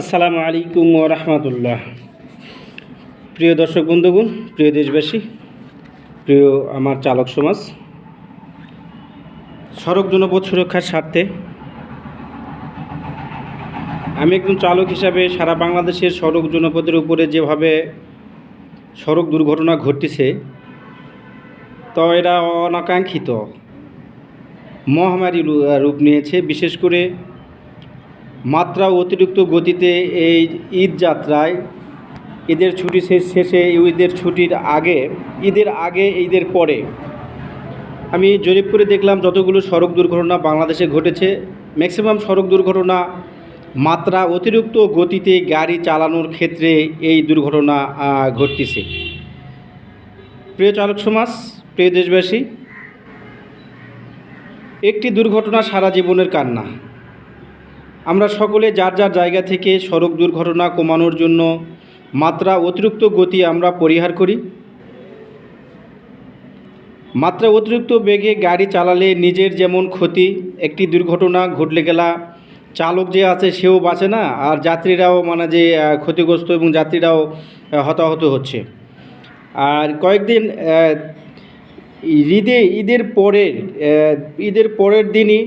আসসালামু আলাইকুম ও রহমতুল্লাহ। প্রিয় দর্শক বন্ধুগণ, প্রিয় দেশবাসী, প্রিয় আমার চালক সমাজ, সড়ক জনপথ সুরক্ষার স্বার্থে আমি একজন চালক হিসাবে সারা বাংলাদেশের সড়ক জনপথের উপরে যেভাবে সড়ক দুর্ঘটনা ঘটতেছে, তো এরা অনাকাঙ্ক্ষিত মহামারী রূপ নিয়েছে। বিশেষ করে মাত্রা অতিরিক্ত গতিতে এই ঈদ যাত্রায় ঈদের ছুটি শেষ শেষে ঈদের ছুটির আগে, ঈদের আগে, ঈদের পরে। আমি জরিপ দেখলাম যতগুলো সড়ক দুর্ঘটনা বাংলাদেশে ঘটেছে, ম্যাক্সিমাম সড়ক দুর্ঘটনা মাত্রা অতিরিক্ত গতিতে গাড়ি চালানোর ক্ষেত্রে এই দুর্ঘটনা ঘটতেছে। প্রিয় চালক সমাজ, প্রিয় দেশবাসী, একটি দুর্ঘটনা সারা জীবনের কান্না। আমরা সকলে যার যার জায়গা থেকে সড়ক দুর্ঘটনা কমানোর জন্য মাত্রা অতিরিক্ত গতি আমরা পরিহার করি। মাত্রা অতিরিক্ত বেগে গাড়ি চালালে নিজের যেমন ক্ষতি, একটি দুর্ঘটনা ঘটলে গেলা, চালক যে আছে সেও বাঁচে না, আর যাত্রীরাও মানে যে ক্ষতিগ্রস্ত এবং যাত্রীরাও হতাহত হচ্ছে। আর কয়েকদিন ঈদে, ঈদের পরের ঈদের পরের দিনই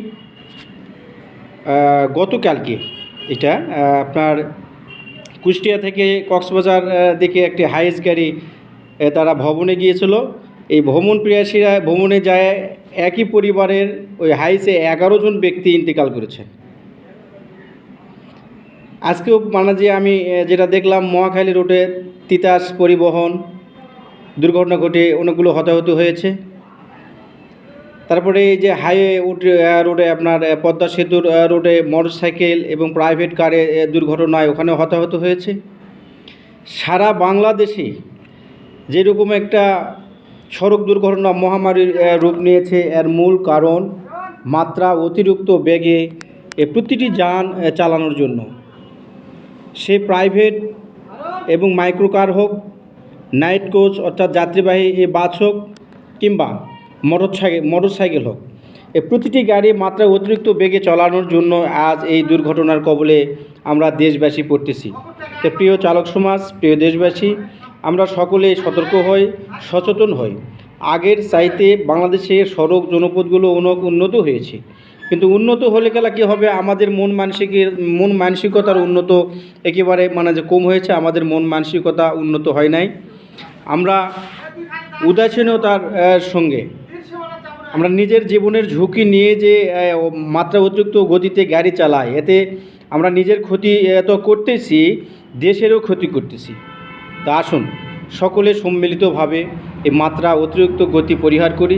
গতকালকে এটা আপনার কুষ্টিয়া থেকে কক্সবাজার দিকে একটি হাইস গাড়ি তারা ভ্রমণে গিয়েছিল। এই ভ্রমণ প্রিয়াসীরা ভ্রমণে যায় একই পরিবারের ওই হাইসে এগারো জন ব্যক্তি ইন্তেকাল করেছে আজকেও মানে যে আমি যেটা দেখলাম, মহাখালী রোডে তিতাস পরিবহন, দুর্ঘটনা ঘটে অনেকগুলো হতাহত হয়েছে। তারপরে এই যে হাইওয়ে রোডে আপনার পদ্মা সেতুর রোডে মোটরসাইকেল এবং প্রাইভেট কারে দুর্ঘটনায় ওখানে হতাহত হয়েছে। সারা বাংলাদেশে যেরকম একটা সড়ক দুর্ঘটনা মহামারীর রূপ নিয়েছে, এর মূল কারণ মাত্রা অতিরিক্ত বেগে এ প্রতিটি যান চালানোর জন্য। সে প্রাইভেট এবং মাইক্রো কার হোক, নাইট কোচ অর্থাৎ যাত্রীবাহী বাস হোক কিংবা মোটর সাইকেল মোটর সাইকেল হোক। এই প্রতিটি গাড়ি মাত্রা অতিরিক্ত বেগে চালানোর জন্য আজ এই দুর্ঘটনার কবলে আমরা দেশবাসী পড়তেছি। তো প্রিয় চালক সমাজ, প্রিয় দেশবাসী, আমরা সকলে সতর্ক হই, সচেতন হই। আগের চাইতে বাংলাদেশের সড়ক জনপদগুলো অনেক উন্নত হয়েছে। কিন্তু উন্নত হলে গেলা কী হবে? আমাদের মন মানসিকের, মন মানসিকতার উন্নত একেবারে মানে যে কম হয়েছে, আমাদের মন মানসিকতা উন্নত হয় নাই। আমরা উদাসীনতার সঙ্গে আমরা নিজের জীবনের ঝুঁকি নিয়ে যে মাত্রা অতিরিক্ত গতিতে গাড়ি চালাই, এতে আমরা নিজের ক্ষতি এত করতেছি, দেশেরও ক্ষতি করতেছি। তা আসুন, সকলে সম্মিলিতভাবে এই মাত্রা অতিরিক্ত গতি পরিহার করি।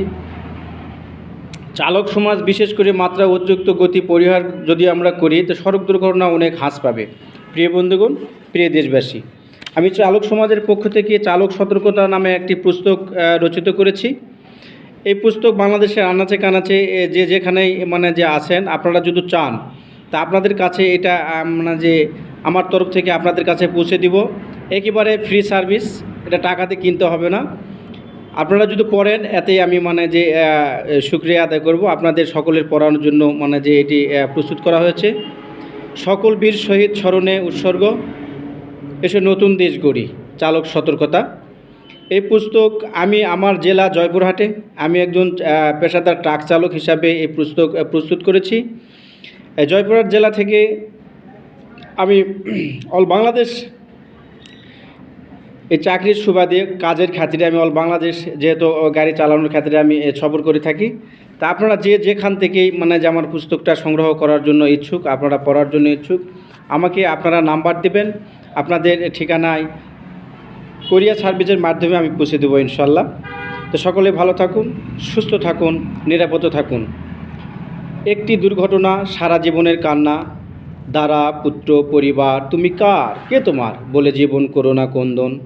চালক সমাজ, বিশেষ করে মাত্রা অতিরিক্ত গতি পরিহার যদি আমরা করি, তো সড়ক দুর্ঘটনা অনেক হ্রাস পাবে। প্রিয় বন্ধুগণ, প্রিয় দেশবাসী, আমি চালক সমাজের পক্ষ থেকে চালক সতর্কতা নামে একটি পুস্তক রচিত করেছি। এই পুস্তক বাংলাদেশের আনাচে কানাচে যে যেখানেই মানে যে আছেন, আপনারা যদি চান, তা আপনাদের কাছে এটা মানে যে আমার তরফ থেকে আপনাদের কাছে পৌঁছে দিব। একেবারে ফ্রি সার্ভিস এটা টাকাতে কিনতে হবে না। আপনারা যদি পড়েন, এতেই আমি মানে যে সুক্রিয়া আদায় করব। আপনাদের সকলের পড়ানোর জন্য মানে যে এটি প্রস্তুত করা হয়েছে। সকল বীর শহীদ স্মরণে উৎসর্গ। এসে নতুন দেশ গড়ি। চালক সতর্কতা। এই পুস্তক আমি আমার জেলা জয়পুরহাটে, আমি একজন পেশাদার ট্রাক চালক হিসাবে এই পুস্তক প্রস্তুত করেছি। জয়পুরহাট জেলা থেকে আমি অল বাংলাদেশ এই চাকরির সুবাদে কাজের খাতিরে আমি অল বাংলাদেশ যেহেতু গাড়ি চালানোর খাতিরে আমি সফর করে থাকি। তা আপনারা যে যেখান থেকেই মানে যে আমার পুস্তকটা সংগ্রহ করার জন্য ইচ্ছুক, আপনারা পড়ার জন্য ইচ্ছুক, আমাকে আপনারা নাম্বার দেবেন। আপনাদের ঠিকানায় কোরিয়ার সার্ভিসের মাধ্যমে আমি পৌঁছে দেবো ইনশাল্লাহ। তো সকলে ভালো থাকুন, সুস্থ থাকুন, নিরাপদ থাকুন। একটি দুর্ঘটনা, সারা জীবনের কান্না দ্বারা পুত্র, পরিবার, তুমি কার? কে তোমার? বলে জীবন করো না কন্দন।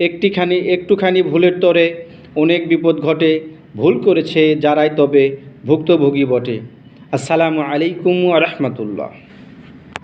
একটিখানি, একটুখানি ভুলের তরে অনেক বিপদ ঘটে, ভুল করেছে যারাই তবে ভুক্তভোগী বটে। আসসালামু আলাইকুম রহমতুল্লাহ।